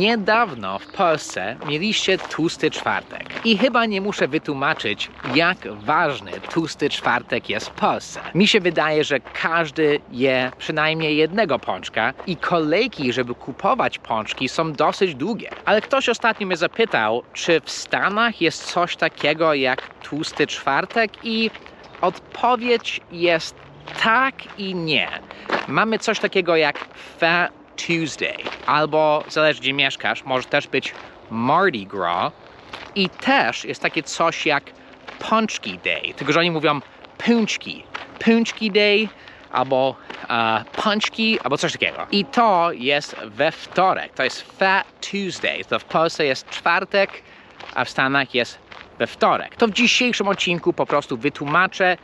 Niedawno w Polsce mieliście tłusty czwartek. I chyba nie muszę wytłumaczyć, jak ważny tłusty czwartek jest w Polsce. Mi się wydaje, że każdy je przynajmniej jednego pączka i kolejki, żeby kupować pączki są dosyć długie. Ale ktoś ostatnio mnie zapytał, czy w Stanach jest coś takiego jak tłusty czwartek i odpowiedź jest tak i nie. Mamy coś takiego jak Fat Tuesday, albo zależy gdzie mieszkasz, może też być Mardi Gras. I też jest takie coś jak Pączki Day, tylko że oni mówią pączki, pączki Day albo e, pączki, albo coś takiego. I to jest we wtorek, to jest Fat Tuesday, to w Polsce jest czwartek, a w Stanach jest we wtorek. To w dzisiejszym odcinku po prostu wytłumaczę,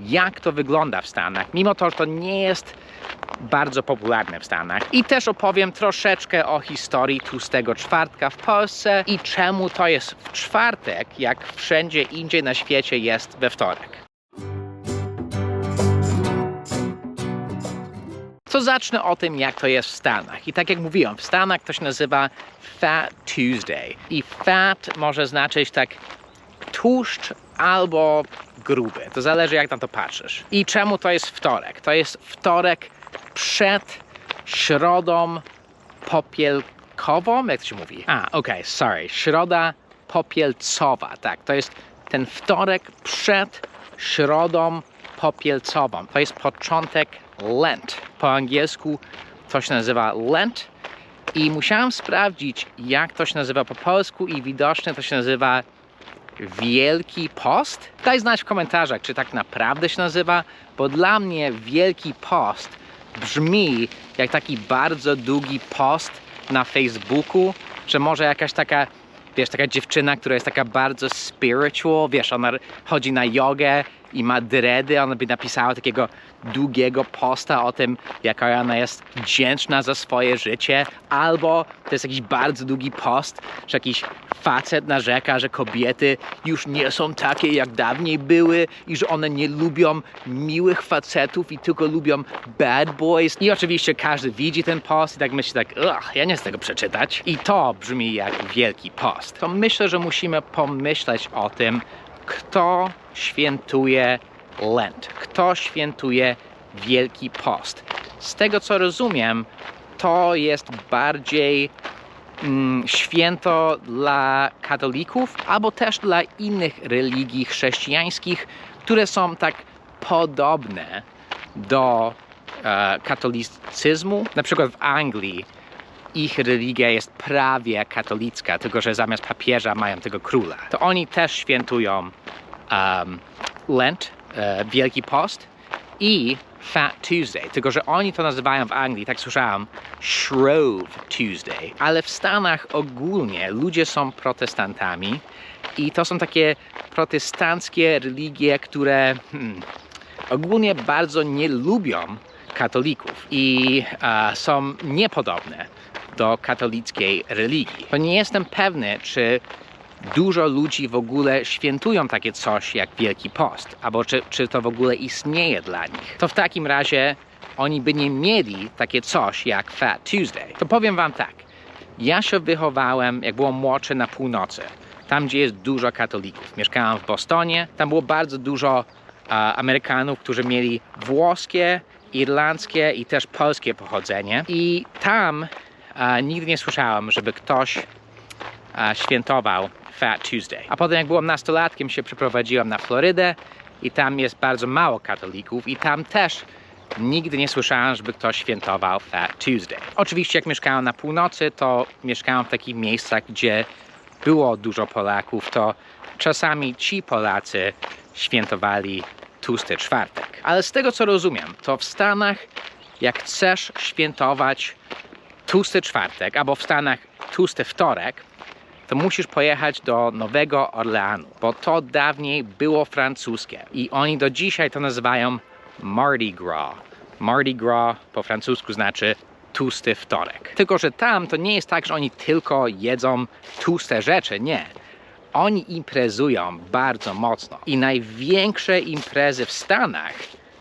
jak to wygląda w Stanach, mimo to, że to nie jest bardzo popularne w Stanach. I też opowiem troszeczkę o historii tłustego czwartka w Polsce i czemu to jest w czwartek, jak wszędzie indziej na świecie jest we wtorek. To zacznę o tym, jak to jest w Stanach. I tak jak mówiłem, w Stanach to się nazywa Fat Tuesday. I fat może znaczyć tak tłuszcz albo gruby. To zależy, jak na to patrzysz. I czemu to jest wtorek? To jest wtorek przed środą popielkową, jak to się mówi? A, okej, sorry. Środa popielcowa, tak. To jest ten wtorek przed środą popielcową. To jest początek Lent. Po angielsku to się nazywa Lent. I musiałem sprawdzić, jak to się nazywa po polsku i widocznie to się nazywa Wielki Post? Daj znać w komentarzach, czy tak naprawdę się nazywa, bo dla mnie Wielki Post brzmi jak taki bardzo długi post na Facebooku, że może jakaś taka, wiesz, taka dziewczyna, która jest taka bardzo spiritual, wiesz, ona chodzi na jogę i ma dready, ona by napisała takiego długiego posta o tym, jaka ona jest wdzięczna za swoje życie, albo to jest jakiś bardzo długi post, że jakiś facet narzeka, że kobiety już nie są takie jak dawniej były i że one nie lubią miłych facetów i tylko lubią bad boys. I oczywiście każdy widzi ten post i tak myśli tak, ja nie chcę tego przeczytać. I to brzmi jak wielki post. To myślę, że musimy pomyśleć o tym, kto świętuje Lent, kto świętuje Wielki Post. Z tego co rozumiem, to jest bardziej mm, święto dla katolików, albo też dla innych religii chrześcijańskich, które są tak podobne do e, katolicyzmu. Na przykład w Anglii ich religia jest prawie katolicka, tylko że zamiast papieża mają tego króla. To oni też świętują um, Lent, e, Wielki Post i Fat Tuesday, tylko że oni to nazywają w Anglii, tak słyszałem, Shrove Tuesday. Ale w Stanach ogólnie ludzie są protestantami i to są takie protestanckie religie, które hmm, ogólnie bardzo nie lubią katolików i e, są niepodobne do katolickiej religii. To nie jestem pewny, czy dużo ludzi w ogóle świętują takie coś jak Wielki Post, albo czy, czy to w ogóle istnieje dla nich. To w takim razie oni by nie mieli takie coś jak Fat Tuesday. To powiem wam tak. Ja się wychowałem, jak byłem młodszy na północy, tam gdzie jest dużo katolików. Mieszkałem w Bostonie, tam było bardzo dużo Amerykanów, którzy mieli włoskie, irlandzkie i też polskie pochodzenie. I tam nigdy nie słyszałem, żeby ktoś świętował Fat Tuesday. A potem jak byłem nastolatkiem się przeprowadziłem na Florydę i tam jest bardzo mało katolików i tam też nigdy nie słyszałem, żeby ktoś świętował Fat Tuesday. Oczywiście jak mieszkałem na północy, to mieszkałem w takich miejscach, gdzie było dużo Polaków, to czasami ci Polacy świętowali tłusty czwartek. Ale z tego co rozumiem, to w Stanach jak chcesz świętować tłusty czwartek, albo w Stanach tłusty wtorek, to musisz pojechać do Nowego Orleanu, bo to dawniej było francuskie i oni do dzisiaj to nazywają Mardi Gras. Mardi Gras po francusku znaczy tłusty wtorek. Tylko, że tam to nie jest tak, że oni tylko jedzą tłuste rzeczy, nie. Oni imprezują bardzo mocno i największe imprezy w Stanach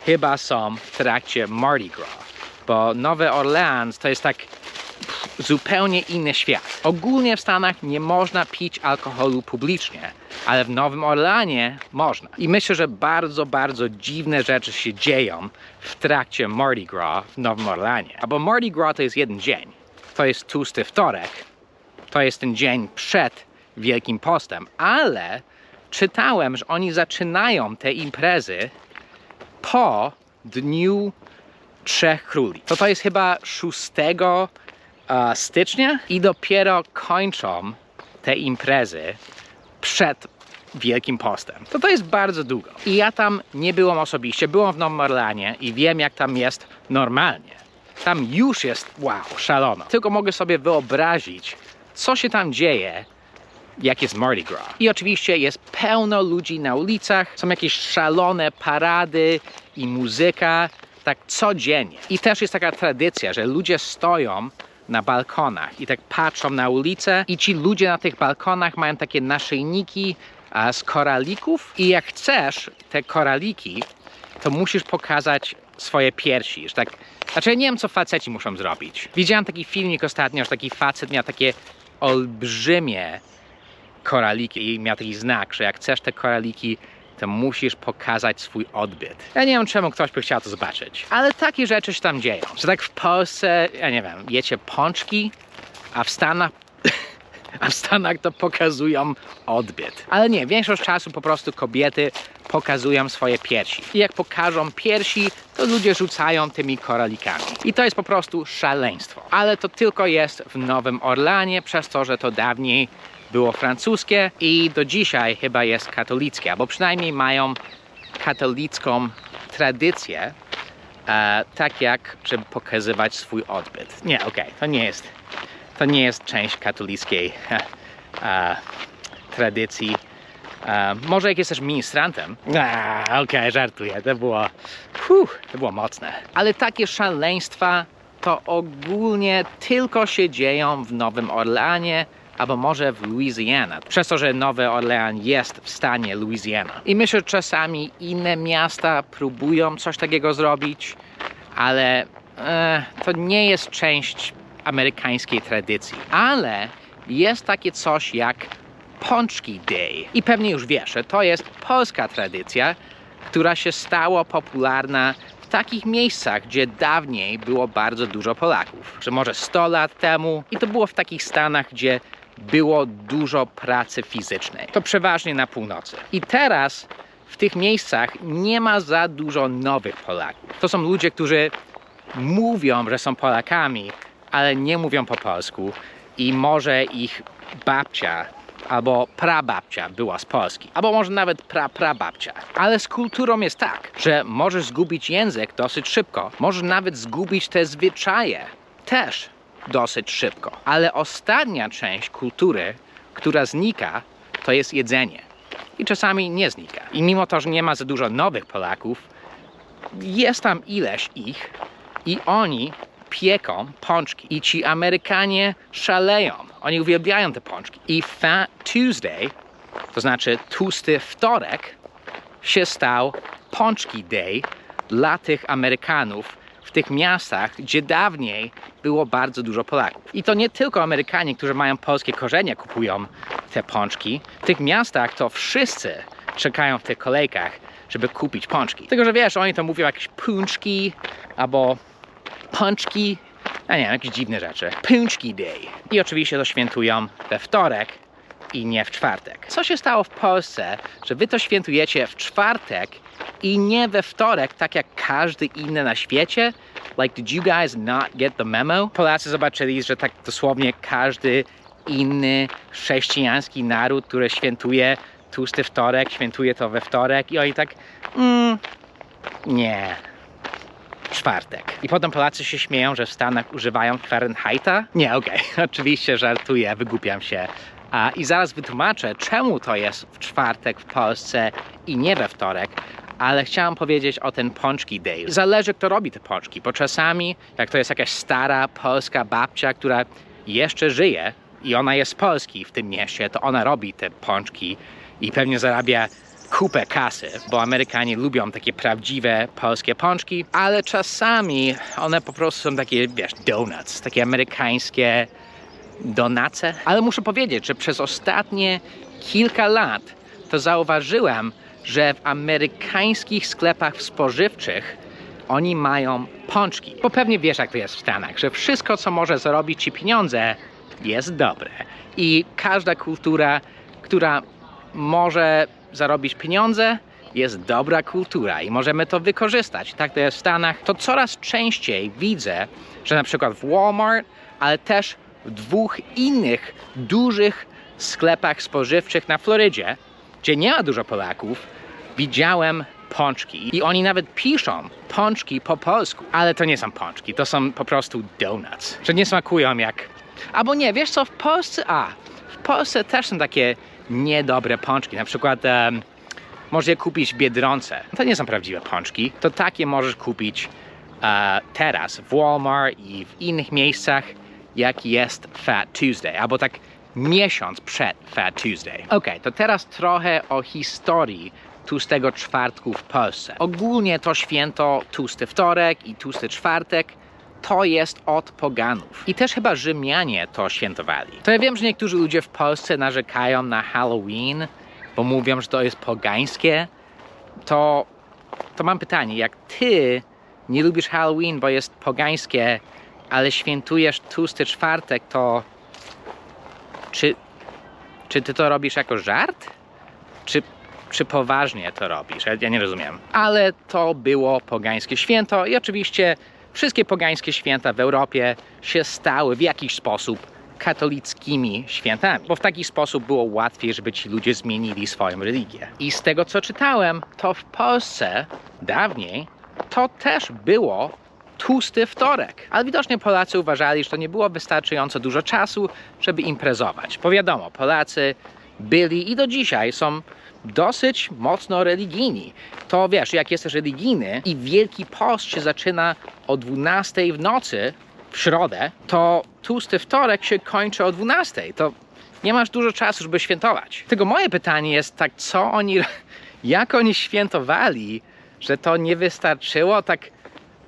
chyba są w trakcie Mardi Gras, bo Nowy Orleans to jest tak zupełnie inny świat. Ogólnie w Stanach nie można pić alkoholu publicznie, ale w Nowym Orleanie można. I myślę, że bardzo, bardzo dziwne rzeczy się dzieją w trakcie Mardi Gras w Nowym Orleanie. Bo Mardi Gras to jest jeden dzień. To jest tłusty wtorek. To jest ten dzień przed Wielkim Postem, ale czytałem, że oni zaczynają te imprezy po Dniu Trzech Króli. To to jest chyba 6 e, stycznia i dopiero kończą te imprezy przed Wielkim Postem. To to jest bardzo długo. I ja tam nie byłam osobiście, byłam w Nowym Orleanie i wiem jak tam jest normalnie. Tam już jest wow, szalono. Tylko mogę sobie wyobrazić, co się tam dzieje, jak jest Mardi Gras. I oczywiście jest pełno ludzi na ulicach, są jakieś szalone parady i muzyka, tak codziennie. I też jest taka tradycja, że ludzie stoją na balkonach i tak patrzą na ulicę i ci ludzie na tych balkonach mają takie naszyjniki z koralików i jak chcesz te koraliki, to musisz pokazać swoje piersi, że tak znaczy ja nie wiem co faceci muszą zrobić. Widziałem taki filmik ostatnio, że taki facet miał takie olbrzymie koraliki i miał taki znak, że jak chcesz te koraliki, to musisz pokazać swój odbyt. Ja nie wiem, czemu ktoś by chciał to zobaczyć, ale takie rzeczy się tam dzieją. Że tak w Polsce, ja nie wiem, jecie pączki, a w Stanach a w Stanach to pokazują odbyt. Ale nie, większość czasu po prostu kobiety pokazują swoje piersi. I jak pokażą piersi, to ludzie rzucają tymi koralikami. I to jest po prostu szaleństwo. Ale to tylko jest w Nowym Orlanie, przez to, że to dawniej było francuskie i do dzisiaj chyba jest katolickie, albo przynajmniej mają katolicką tradycję, e, tak jak, żeby pokazywać swój odbyt. Nie, okej, to nie jest to nie jest część katolickiej e, tradycji. E, może jak jesteś ministrantem. Okej, żartuję, to było, to było mocne. Ale takie szaleństwa to ogólnie tylko się dzieją w Nowym Orleanie albo może w Louisiana. Przez to, że Nowy Orlean jest w stanie Louisiana. I myślę, że czasami inne miasta próbują coś takiego zrobić, ale e, to nie jest część amerykańskiej tradycji. Ale jest takie coś jak Pączki Day. I pewnie już wiesz, że to jest polska tradycja, która się stała popularna w takich miejscach, gdzie dawniej było bardzo dużo Polaków. Że może 100 lat temu. I to było w takich stanach, gdzie było dużo pracy fizycznej. To przeważnie na północy. I teraz w tych miejscach nie ma za dużo nowych Polaków. To są ludzie, którzy mówią, że są Polakami, ale nie mówią po polsku i może ich babcia albo prababcia była z Polski, albo może nawet pra prababcia. Ale z kulturą jest tak, że możesz zgubić język dosyć szybko, możesz nawet zgubić te zwyczaje też dosyć szybko. Ale ostatnia część kultury, która znika, to jest jedzenie. I czasami nie znika. I mimo to, że nie ma za dużo nowych Polaków, jest tam ileś ich i oni pieką pączki. I ci Amerykanie szaleją. Oni uwielbiają te pączki. I Fat Tuesday, to znaczy tłusty wtorek, się stał pączki day dla tych Amerykanów w tych miastach, gdzie dawniej było bardzo dużo Polaków. I to nie tylko Amerykanie, którzy mają polskie korzenie, kupują te pączki. W tych miastach to wszyscy czekają w tych kolejkach, żeby kupić pączki. Tylko, że wiesz, oni to mówią jakieś pączki albo pączki, a nie, jakieś dziwne rzeczy. Pączki Day. I oczywiście to świętują we wtorek i nie w czwartek. Co się stało w Polsce, że wy to świętujecie w czwartek i nie we wtorek, tak jak każdy inny na świecie? Like, did you guys not get the memo? Polacy zobaczyli, że tak dosłownie każdy inny chrześcijański naród, który świętuje tłusty wtorek, świętuje to we wtorek i oni tak, mm, nie, czwartek. I potem Polacy się śmieją, że w Stanach używają Fahrenheita. Nie, okej, oczywiście żartuję, wygłupiam się. A, I zaraz wytłumaczę, czemu to jest w czwartek w Polsce i nie we wtorek. Ale chciałam powiedzieć o ten pączki day. Zależy, kto robi te pączki, bo czasami, jak to jest jakaś stara polska babcia, która jeszcze żyje i ona jest z Polski w tym mieście, to ona robi te pączki i pewnie zarabia kupę kasy, bo Amerykanie lubią takie prawdziwe polskie pączki, ale czasami one po prostu są takie, wiesz, donuts, takie amerykańskie donace. Ale muszę powiedzieć, że przez ostatnie kilka lat to zauważyłem, że w amerykańskich sklepach spożywczych oni mają pączki. Bo pewnie wiesz, jak to jest w Stanach, że wszystko, co może zarobić ci pieniądze, jest dobre. I każda kultura, która może zarobić pieniądze, jest dobra kultura i możemy to wykorzystać. Tak to jest w Stanach. To coraz częściej widzę, że na przykład w Walmart, ale też dwóch innych dużych sklepach spożywczych na Florydzie, gdzie nie ma dużo Polaków, widziałem pączki. I oni nawet piszą pączki po polsku, ale to nie są pączki, to są po prostu donuts, że nie smakują jak. Albo nie, wiesz co, w Polsce, a, w Polsce też są takie niedobre pączki, na przykład em, możesz je kupić w Biedronce. To nie są prawdziwe pączki, to takie możesz kupić e, teraz w Walmart i w innych miejscach, jak jest Fat Tuesday, albo tak miesiąc przed Fat Tuesday. Ok, to teraz trochę o historii tłustego czwartku w Polsce. Ogólnie to święto tłusty wtorek i tłusty czwartek to jest od poganów. I też chyba Rzymianie to świętowali. To ja wiem, że niektórzy ludzie w Polsce narzekają na Halloween, bo mówią, że to jest pogańskie. To, to mam pytanie, jak ty nie lubisz Halloween, bo jest pogańskie, ale świętujesz tłusty czwartek, to czy, czy ty to robisz jako żart? Czy, czy poważnie to robisz? Ja, ja nie rozumiem. Ale to było pogańskie święto i oczywiście wszystkie pogańskie święta w Europie się stały w jakiś sposób katolickimi świętami, bo w taki sposób było łatwiej, żeby ci ludzie zmienili swoją religię. I z tego co czytałem, to w Polsce dawniej to też było tłusty wtorek. Ale widocznie Polacy uważali, że to nie było wystarczająco dużo czasu, żeby imprezować. Bo wiadomo, Polacy byli i do dzisiaj są dosyć mocno religijni. To wiesz, jak jesteś religijny i Wielki Post się zaczyna o 12 w nocy w środę, to tłusty wtorek się kończy o 12. To nie masz dużo czasu, żeby świętować. Tylko moje pytanie jest tak, co oni, jak oni świętowali, że to nie wystarczyło, tak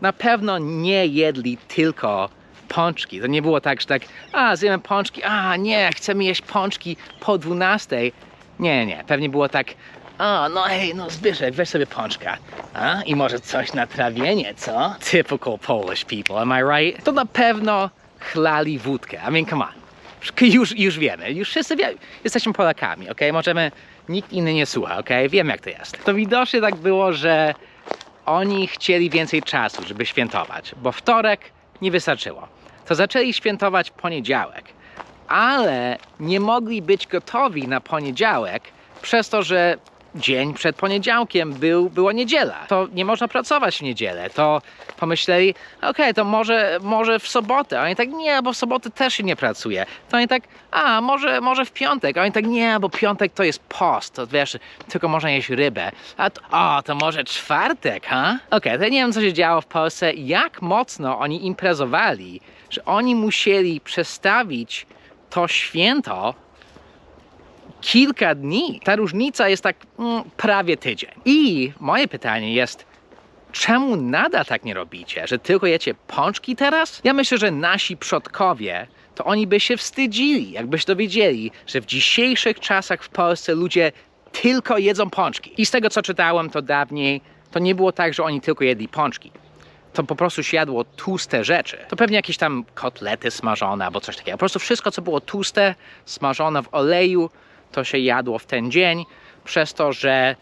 na pewno nie jedli tylko pączki. To nie było tak, że tak, a zjemy pączki, a nie, chcemy jeść pączki po 12. Nie, nie, pewnie było tak, a no hej, no Zbyszek, weź sobie pączka. A, i może coś na trawienie, co? Typical Polish people, am I right? To na pewno chlali wódkę, I mean, come on. Już, już wiemy, już wszyscy wie, jesteśmy Polakami, ok? Możemy, nikt inny nie słucha, ok? Wiem jak to jest. To widocznie tak było, że oni chcieli więcej czasu, żeby świętować, bo wtorek nie wystarczyło. To zaczęli świętować poniedziałek, ale nie mogli być gotowi na poniedziałek przez to, że dzień przed poniedziałkiem był, była niedziela. To nie można pracować w niedzielę. To pomyśleli, okej, to może, może w sobotę. A oni tak, nie, bo w sobotę też się nie pracuje. To oni tak, a może, może w piątek. A oni tak, nie, bo piątek to jest post. To wiesz, tylko można jeść rybę. A to, o, to może czwartek, ha? Okej, to ja nie wiem, co się działo w Polsce. Jak mocno oni imprezowali, że oni musieli przestawić to święto kilka dni. Ta różnica jest tak mm, prawie tydzień. I moje pytanie jest, czemu nadal tak nie robicie? Że tylko jecie pączki teraz? Ja myślę, że nasi przodkowie to oni by się wstydzili, jakbyś dowiedzieli, że w dzisiejszych czasach w Polsce ludzie tylko jedzą pączki. I z tego co czytałem, to dawniej to nie było tak, że oni tylko jedli pączki to po prostu się jadło tłuste rzeczy. To pewnie jakieś tam kotlety smażone albo coś takiego. Po prostu wszystko, co było tłuste, smażone w oleju, to się jadło w ten dzień, przez to, że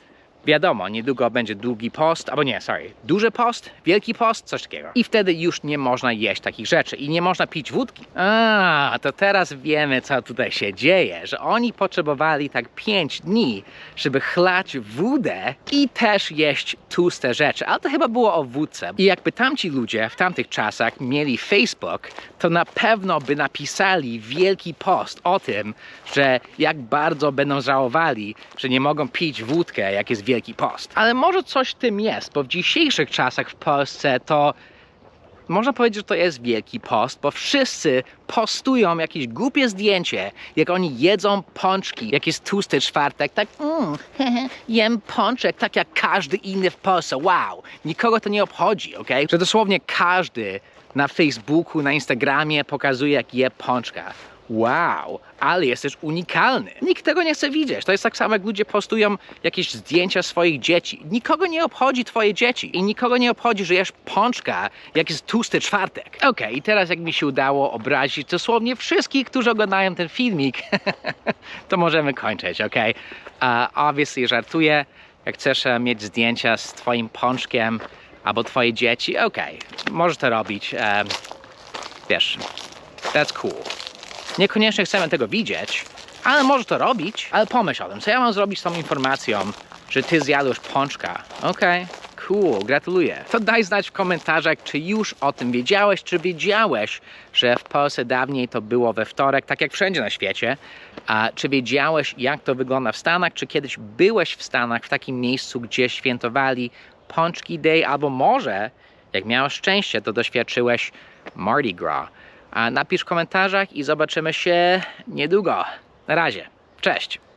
wiadomo, niedługo będzie długi post, albo nie, sorry, duży post, wielki post, coś takiego. I wtedy już nie można jeść takich rzeczy i nie można pić wódki. A, to teraz wiemy, co tutaj się dzieje, że oni potrzebowali tak 5 dni, żeby chlać wódę i też jeść tłuste rzeczy, ale to chyba było o wódce. I jakby tamci ludzie w tamtych czasach mieli Facebook, to na pewno by napisali wielki post o tym, że jak bardzo będą żałowali, że nie mogą pić wódkę, jak jest Wielki Post. Ale może coś w tym jest, bo w dzisiejszych czasach w Polsce to można powiedzieć, że to jest wielki post, bo wszyscy postują jakieś głupie zdjęcie, jak oni jedzą pączki, jak jest tłusty czwartek, tak mm, jem pączek, tak jak każdy inny w Polsce, wow, nikogo to nie obchodzi, ok? Że dosłownie każdy na Facebooku, na Instagramie pokazuje, jak je pączka. Wow, ale jesteś unikalny. Nikt tego nie chce widzieć. To jest tak samo, jak ludzie postują jakieś zdjęcia swoich dzieci. Nikogo nie obchodzi twoje dzieci i nikogo nie obchodzi, że jesz pączka, jak jest tłusty czwartek. Okej, i teraz jak mi się udało obrazić dosłownie wszystkich, którzy oglądają ten filmik, to możemy kończyć, ok? Uh, obviously żartuję. Jak chcesz e, mieć zdjęcia z twoim pączkiem albo twoje dzieci, okej, możesz to robić. em, wiesz, that's cool. Niekoniecznie chcemy tego widzieć, ale może to robić. Ale pomyśl o tym, co ja mam zrobić z tą informacją, że ty zjadłeś pączka. Okej, cool, gratuluję. To daj znać w komentarzach, czy już o tym wiedziałeś, czy wiedziałeś, że w Polsce dawniej to było we wtorek, tak jak wszędzie na świecie. A czy wiedziałeś, jak to wygląda w Stanach, czy kiedyś byłeś w Stanach w takim miejscu, gdzie świętowali Pączki Day, albo może, jak miałeś szczęście, to doświadczyłeś Mardi Gras. Napisz w komentarzach i zobaczymy się niedługo. Na razie. Cześć.